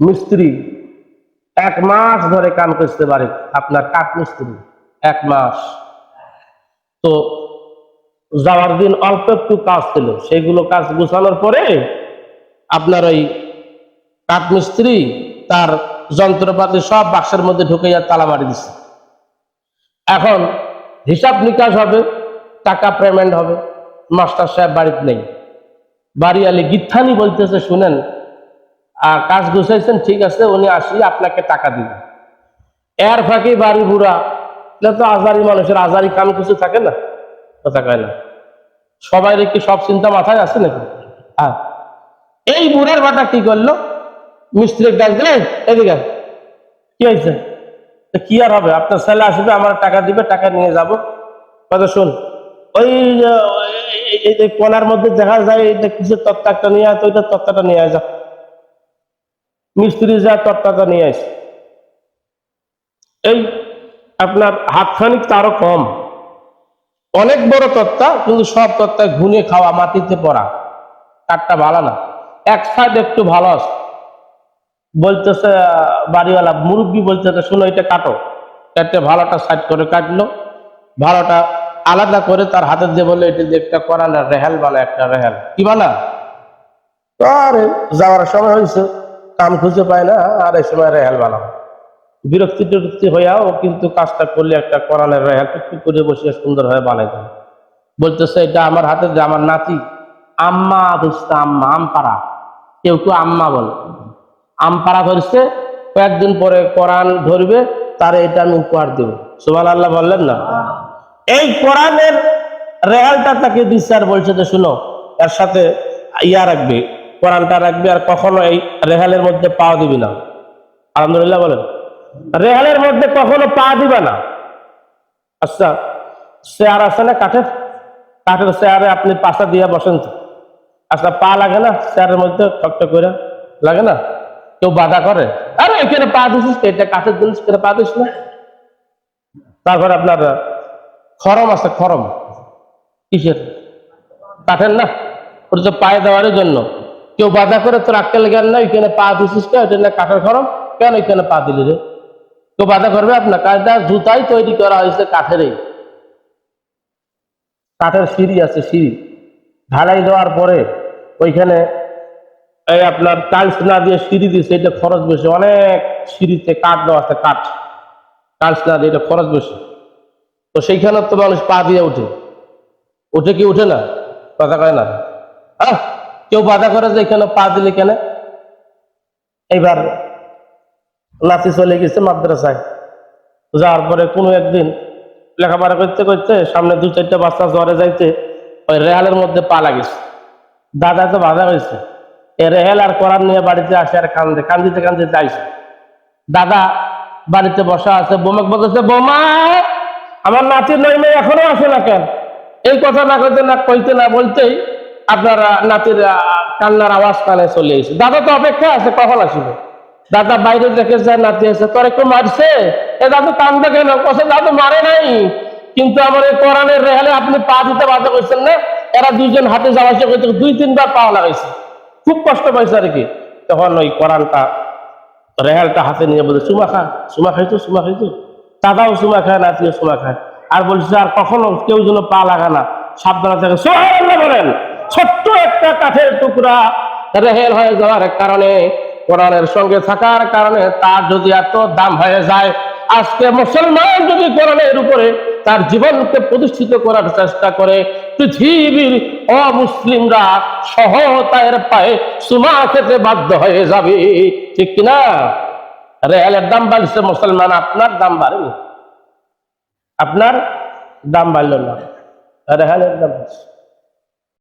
মিস্ত্রি এক মাস ধরে কাম করতে পারে, আপনার কাঠ মিস্ত্রি, এক মাস। তো যাওয়ার দিন অল্প একটু কাজ ছিল সেইগুলো কাজ গুছানোর পরে আপনার ওই কাঠ মিস্ত্রি তার যন্ত্রপাতি সব বাক্সের মধ্যে ঢুকে যা তালা মারি দিচ্ছে এখন হিসাব নিকাশ হবে, টাকা পেমেন্ট হবে, মাস্টার সাহেব বাড়িতে নেই। বাড়ি আলে গিথানি বলতেছে, শুনেন আর কাজ গুছাইছেন, ঠিক আছে, উনি আসি আপনাকে টাকা দিবেন এর ফাঁকি বাড়ি বুড়া তো আজারি মানুষের, আজারি কাম কিছু থাকে না? কথা কয় না। সবাই কি সব চিন্তা মাথায় আছে নাকি? হ্যাঁ। এই বুড়ার বাটা কি করল? মিস্ত্রির ডাক দিলে, এদিকে আয়। কি হয়েছে? তো কি আর হবে? আপনার ছেলে আসবে, আমার টাকা দিবে, টাকা নিয়ে যাব। কথা শুন। ওই কোনার মধ্যে দেখা যায় এটা কিসের তত্ত্ব একটা নিয়ে আসে ওইটা তত্ত্বটা নিয়ে আসা মিস্ত্রি যা তত্ত্বটা নিয়ে আসে। এই আপনার হাতখানিক তারও কম। অনেক বড় তত্ত্বা কিন্তু সব তত্ত্বায় ঘুনে খাওয়া, মাটিতে পড়া। কাঠটা ভালো না। এক সাইড একটু ভালো আছে। বলতেছে বাড়িওয়ালা মুরব্বী বলতেছে, শোনো, এটা কাটো। কেটে ভালোটা সাইড করে কাটলো। ভালোটা আলাদা করে তার হাতে দিয়ে বলল, এটা দিয়ে একটা না রেহাল বানা একটা রেহাল। কি বানা আরে, যাওয়ার সময় হয়েছে। কাম খুঁজে পায় না, আর এই সময় রেহাল বানাও। বিরক্তি টিরক্তি হইয়াও কিন্তু কাজটা করলে একটা কোরআনের রেহাল একটু করে বসে সুন্দর হয়ে। বানাই দেয় বলতেছে, এটা আমার হাতে যে আমার নাতি। আম্মা ধরছে আম্মা, আমপাড়া। কেউ কেউ আম্মা বলে। আমপাড়া ধরছে, কয়েকদিন পরে কোরআন ধরবে, তার এটা আমি উপহার দেব। সুমান আল্লাহ বললেন না। এই কোরআনের রেহালটা তাকে দিচ্ছে আর বলছে যে, শুনো, এর সাথে ইয়া রাখবে কোরআনটা রাখবে আর কখনো এই রেহালের মধ্যে পা দিবি না। আলহামদুলিল্লাহ বলেন। রেহালের মধ্যে কখনো পা দিবে না। আচ্ছা চেয়ার আছে না কাঠের? কাঠের চেয়ারে আপনি পাশা দিয়ে বসেন আচ্ছা পা লাগে না চেয়ারের মধ্যে? ঠকঠক করে। লাগে না? কেউ বাধা করে? আরে, এখানে পা দিছিস এটা কাঠের জিনিস করে পা দিস না। তারপর আপনার খরম আছে, খরম। কিসের? কাঠের না? ওটা তো পায়ে দেওয়ার জন্য। কেউ বাধা করে তোর আক্কেল জ্ঞান না ওইখানে পা দিছিস এটা না কাঠের খরম কেন ওইখানে পা দিলি রে? কেউ বাধা করবে আপনার? কাজটা জুতাই তৈরি করা হয়েছে কাঠেরই কাঠের সিঁড়ি আছে, সিঁড়ি। ঢালাই দেওয়ার পরে ওইখানে এই আপনার টাইলস না দিয়ে সিঁড়ি দিয়েছে এটা খরচ বেশি। অনেক সিঁড়িতে কাঠ দেওয়া আছে, কাঠ। টাইলস না দিয়ে এটা খরচ বেশি। তো সেইখানে তো মানুষ পা দিয়ে উঠে উঠে কি উঠে না? কথা কয় না। হ্যাঁ কেউ বাধা করে যে এখানে পা দিলে কেন? এইবার নাতি চলে গেছে মাদ্রাসায়। যাওয়ার পরে কোনো একদিন লেখাপড়া করতে করতে সামনে দু চারটা বাচ্চা জ্বরে যাইতে ওই রেহালের মধ্যে পা লাগিস দাদা তো বাধা হয়েছে। এ রেহেল আর করার নিয়ে বাড়িতে আসে আর কান্দে, কান্দিতে কান্দিতে আইসে। দাদা বাড়িতে বসা আছে বোমাক বলতেছে, বোমা, আমার নাতির মেয়ে এখনও আসে না কেন? এই কথা না কইতে না কইতে, না বলতেই আপনার নাতির কান্নার আওয়াজ কানে চলে এসে। দাদা তো অপেক্ষা আছে, কখন আসবে? দাদা বাইরে দেখে যায় নাতি আছে, তোর একটু মারছে? এ দাদু কান্দে কেন? কষে দাদু মারে নাই। কিন্তু আমার এই কোরআনের রেহালে আপনি পা দিতে বাধা করছেন না? এরা দুইজন হাতে যাওয়া আসা করতে দুই তিনবার পা লাগাইছে। খুব কষ্ট পাইছে আর কি। তখন ওই কোরআনটা, রেহালটা হাতে নিয়ে বলছে, সুমা খা, সুমা খাইছো সুমা খাইছো দাদাও সুমা খায়, নাতিও সুমা খায়। আর বলছে, আর কখনো কেউ যেন পা লাগা না। সাবধানে থাকে। সুবহানাল্লাহ বলেন। ছোট্ট একটা কাঠের টুকরা। রেহেল হয়ে যাওয়ার কারণে, কোরআনের সঙ্গে থাকার কারণে তার যদি এত দাম হয়ে যায়, আজকে মুসলমান যদি কোরআনের উপরে তার জীবনকে প্রতিষ্ঠিত করার চেষ্টা করে, পৃথিবীর অমুসলিমরা সহতায়ের পায়ে সুমা খেতে বাধ্য হয়ে যাবে। ঠিক কিনা রেহালের দাম বাড়ছে, মুসলমান আপনার দাম বাড়েনি। আপনার দাম বাড়ল না। রেহালের দাম বাড়ছে।